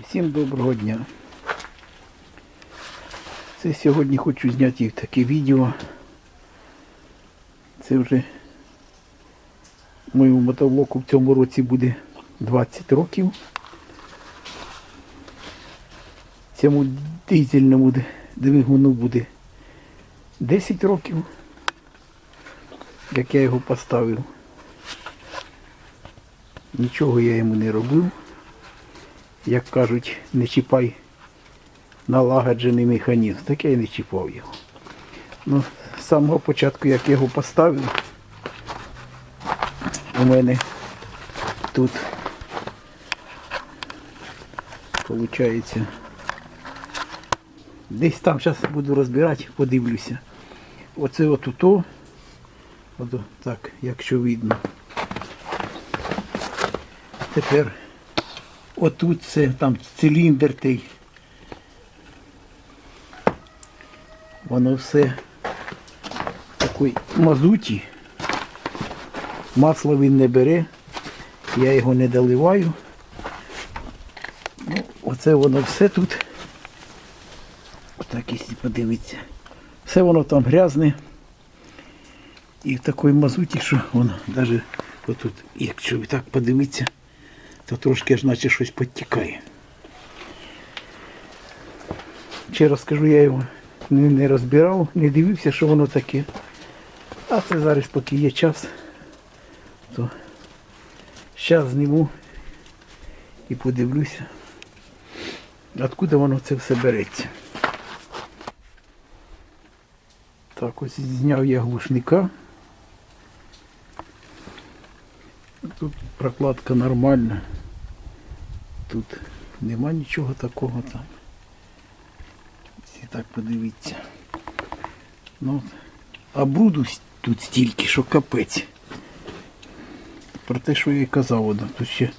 Всім доброго дня. Це сьогодні хочу зняти таке відео. Це вже моєму мотоблоку в цьому році буде 20 років. Цьому дизельному двигуну буде 10 років, як я його поставив. Нічого я йому не робив як кажуть, не чіпай налагоджений механізм. Так я і не чіпав його. Ну, з самого початку, як я його поставив, у мене тут виходить, десь там зараз буду розбирати, подивлюся. Оце от ото, от так, якщо видно. Тепер Отут це там циліндр той. Воно все в такій мазуті. Масло він не бере, я його не доливаю. Ну, оце воно все тут. Отак, якщо подивитися. Все воно там грязне. І в такій мазуті, що воно навіть отут, якщо так подивитися, то трошки аж наче щось підтікає. Ще раз скажу, я його не, не розбирав, не дивився, що воно таке. А це зараз, поки є час, то зараз зніму і подивлюся, откуда воно це все береться. Так, ось зняв я глушника. Тут прокладка нормальна. Тут нема нічого такого там. Всі так подивіться. Ну, а бруду тут стільки, що капець. Про те, що я і казав, воно. Тут ще.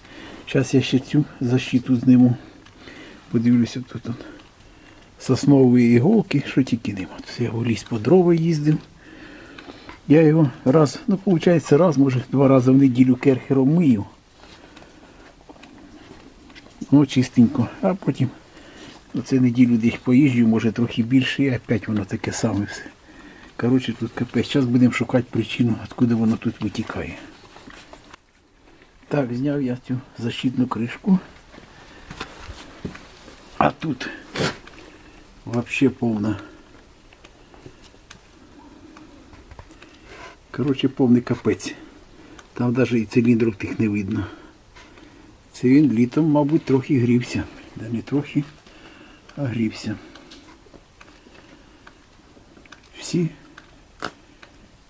Зараз я ще цю защиту зниму. Подивлюся тут. он Соснові іголки, що тільки нема. Тут я в ліс по дрова їздив. Я його раз, ну виходить, раз, може, два рази в неділю керхером мию. Ну, чистенько. А потім оце неділю десь поїжджу, може трохи більше, і опять воно таке саме все. Коротше, тут капець. Зараз будемо шукати причину, откуда воно тут витікає. Так, зняв я цю защитну кришку. А тут взагалі повна. Коротше, повний капець. Там навіть і циліндрів тих не видно. Це він літом, мабуть, трохи грівся. Да не трохи, а грівся. Всі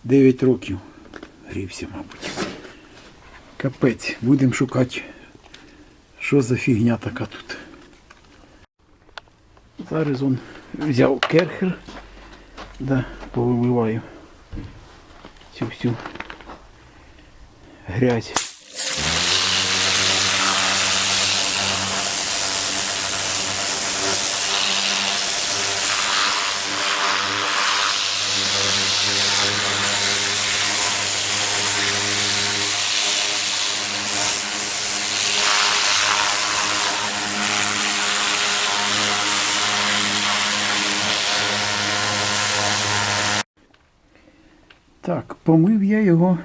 9 років грівся, мабуть. Капець. Будемо шукати, що за фігня така тут. Зараз он взяв керхер, да, повимиваю цю всю грязь. Так, помив я його.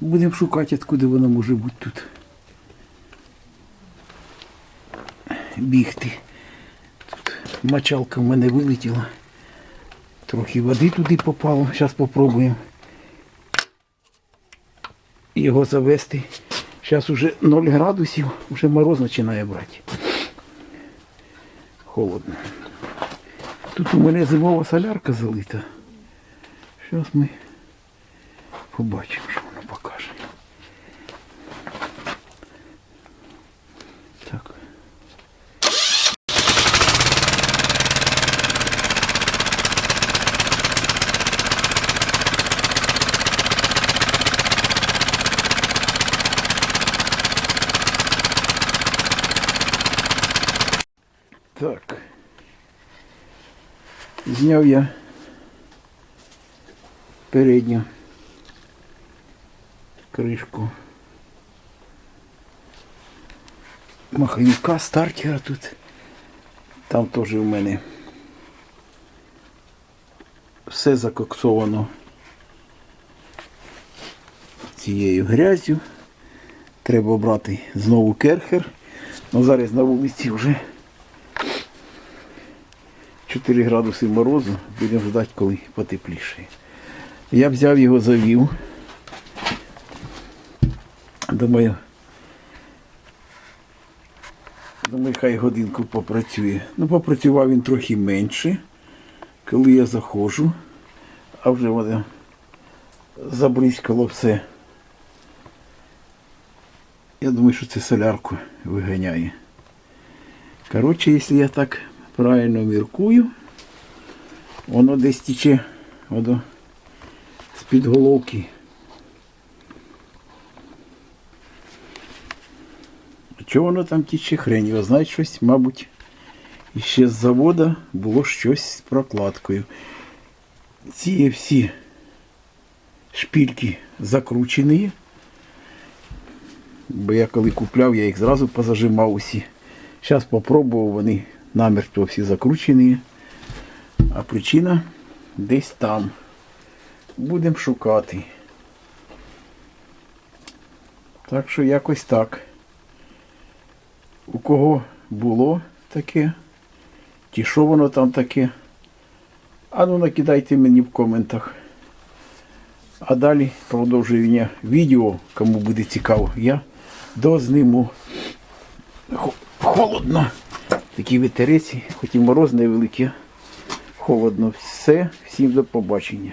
Будемо шукати, откуда воно може бути тут. Бігти. Тут мочалка в мене вилетіла. Трохи води туди попало. Зараз спробуємо його завести. Зараз уже 0 градусів, вже мороз починає брати. Холодно. Тут у мене зимова солярка залита. Зараз ми побачимо, що воно покаже. Так. Так. Зняв я передню кришку маховика, стартера тут. Там теж у мене все закоксовано цією грязю. Треба брати знову керхер. Ну зараз на вулиці вже 4 градуси морозу. Будемо ждати, коли потепліше. Я взяв його завів. Думаю, думаю, хай годинку попрацює. Ну, попрацював він трохи менше, коли я заходжу, а вже воно забризкало все. Я думаю, що це солярку виганяє. Коротше, якщо я так правильно міркую, воно десь воно з-під головки. Чого воно там тіче хрень? його знає щось, мабуть, іще з завода було щось з прокладкою. Ці всі шпильки закручені. Бо я коли купляв, я їх зразу позажимав усі. Зараз попробував, вони намертво всі закручені. А причина десь там. Будемо шукати. Так що якось так. У кого було таке? Ті що воно там таке? А ну накидайте мені в коментах. А далі продовження відео, кому буде цікаво, я дозниму. Холодно. Такі вітереці, хоч і мороз невеликий. Холодно. Все. Всім до побачення.